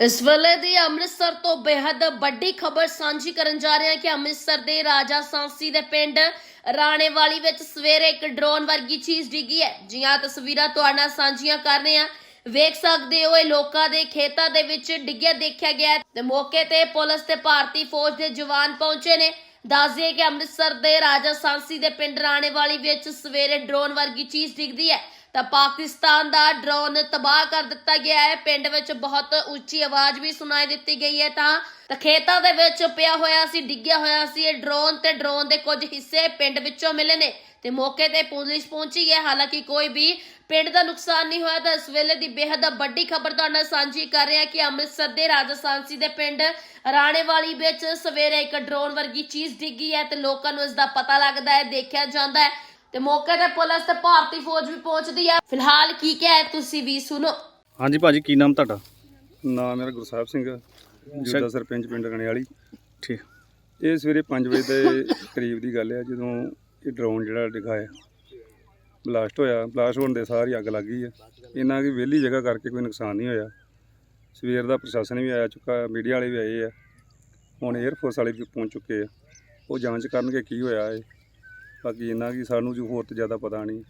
ਇਸ ਵੇਲੇ ਦੀ ਅੰਮ੍ਰਿਤਸਰ ਤੋਂ ਬੇहद ਵੱਡੀ ਖਬਰ ਸਾਂਝੀ ਕਰਨ ਜਾ ਰਹੇ ਹਾਂ ਕਿ ਅੰਮ੍ਰਿਤਸਰ ਦੇ ਰਾਜਾ ਸਾਂਸੀ ਦੇ ਪਿੰਡ ਰਾਣੇਵਾਲੀ ਵਿੱਚ ਸਵੇਰੇ ਇੱਕ ਡਰੋਨ ਵਰਗੀ ਚੀਜ਼ ਡਿੱਗੀ ਹੈ। ਜੀਆਂ ਤਸਵੀਰਾਂ ਤੁਹਾਡੇ ਨਾਲ ਸਾਂਝੀਆਂ ਕਰ ਰਹੇ ਹਾਂ। ਵੇਖ ਸਕਦੇ ਹੋ, ਇਹ ਲੋਕਾਂ ਦੇ ਖੇਤਾਂ ਦੇ ਵਿੱਚ ਡਿੱਗਿਆ ਦੇਖਿਆ ਗਿਆ ਤੇ ਮੌਕੇ ਤੇ ਪੁਲਿਸ ਤੇ ਭਾਰਤੀ ਫੌਜ ਦੇ ਜਵਾਨ ਪਹੁੰਚੇ ਨੇ। ਦੱਸ ਦਈਏ ਕਿ ਅੰਮ੍ਰਿਤਸਰ ਦੇ ਰਾਜਾ ਸਾਂਸੀ ਦੇ ਪਿੰਡ ਰਾਣੇਵਾਲੀ ਵਿੱਚ ਸਵੇਰੇ ਡਰੋਨ ਵਰਗੀ ਚੀਜ਼ ਡਿੱਗਦੀ ਹੈ। ਤਾਂ ਪਾਕਿਸਤਾਨ ਦਾ ਡਰੋਨ ਤਬਾਹ ਕਰ ਦਿੱਤਾ ਗਿਆ ਹੈ। ਪਿੰਡ ਵਿੱਚ ਬਹੁਤ ਉੱਚੀ ਆਵਾਜ਼ ਵੀ ਸੁਣਾਈ ਦਿੱਤੀ ਗਈ ਹੈ ਤਾਂ ਤਾਂ ਖੇਤਾਂ ਦੇ ਵਿੱਚ ਪਿਆ ਹੋਇਆ ਸੀ, ਡਿੱਗਿਆ ਹੋਇਆ ਸੀ। ਇਹ ਡਰੋਨ ਤੇ ਡਰੋਨ ਦੇ ਕੁਝ ਹਿੱਸੇ ਪਿੰਡ ਵਿੱਚੋਂ ਮਿਲੇ ਨੇ ਤੇ ਮੌਕੇ ਤੇ ਪੁਲਿਸ ਪਹੁੰਚੀ ਹੈ। ਹਾਲਾਂਕਿ ਕੋਈ ਵੀ ਪਿੰਡ ਦਾ ਨੁਕਸਾਨ ਨਹੀਂ ਹੋਇਆ ਤਾਂ ਇਸ ਵੇਲੇ ਦੀ ਬੇहद ਵੱਡੀ ਖਬਰ ਤੁਹਾਡੇ ਨਾਲ ਸਾਂਝੀ ਕਰ ਰਿਹਾ ਕਿ ਅੰਮ੍ਰਿਤਸਰ ਦੇ ਰਾਜਸਥਾਨਸੀ ਦੇ ਪਿੰਡ ਰਾਣੇਵਾਲੀ ਵਿੱਚ ਸਵੇਰੇ ਇੱਕ ਡਰੋਨ ਵਰਗੀ ਚੀਜ਼ ਡਿੱਗੀ ਹੈ ਤੇ ਲੋਕਾਂ ਨੂੰ ਇਸ ਦਾ ਪਤਾ ਲੱਗਦਾ ਹੈ, ਦੇਖਿਆ ਜਾਂਦਾ ਹੈ। ਤੇ ਮੌਕੇ ਤੇ ਪੁਲਿਸ ਤੇ ਭਾਰਤੀ ਫੌਜ ਵੀ ਪਹੁੰਚਦੀ ਹੈ ਫਿਲਹਾਲ ਕੀ ਕਿਹਾ ਹੈ ਤੁਸੀਂ ਵੀ ਸੁਣੋ। ਹਾਂਜੀ ਭਾਜੀ ਕੀ ਨਾਮ ਤੁਹਾਡਾ? ਨਾਮ ਮੇਰਾ ਗੁਰਸਾਹਿਬ ਸਿੰਘ ਜੁਦਾ ਸਰਪੰਚ ਪਿੰਡ ਰਣੇ ਵਾਲੀ ਠੀਕ। ਇਹ ਸਵੇਰੇ 5 ਵਜੇ ਦੇ ਕਰੀਬ ਦੀ ਗੱਲ ਹੈ ਜਦੋਂ ਇਹ ਡਰੋਨ ਜਿਹੜਾ ਡਿੱਗਾ ਆ ਬਲਾਸਟ ਹੋਇਆ ਬਲਾਸਟ ਹੋਣ ਦੇ ਸਾਰ ਹੀ ਅੱਗ ਲੱਗ ਗਈ ਹੈ ਇਹਨਾਂ ਦੀ ਵਿਹਲੀ ਜਗ੍ਹਾ ਕਰਕੇ ਕੋਈ ਨੁਕਸਾਨ ਨਹੀਂ ਹੋਇਆ। ਸਵੇਰ ਦਾ ਪ੍ਰਸ਼ਾਸਨ ਵੀ ਆਇਆ ਚੁੱਕਾ ਮੀਡੀਆ ਵਾਲੇ ਵੀ ਆਏ ਆ। ਹੁਣ 에ਅਰਫੋਰਸ ਵਾਲੇ ਵੀ ਪਹੁੰਚ ਚੁੱਕੇ ਆ। ਉਹ ਜਾਂਚ ਕਰਨਗੇ ਕੀ ਹੋਇਆ ਹੈ ਬਾਕੀ ਇੰਨਾ ਕਿ ਸਾਨੂੰ ਜੋ ਹੋਰ ਤੇ ਜ਼ਿਆਦਾ ਪਤਾ ਨਹੀਂ।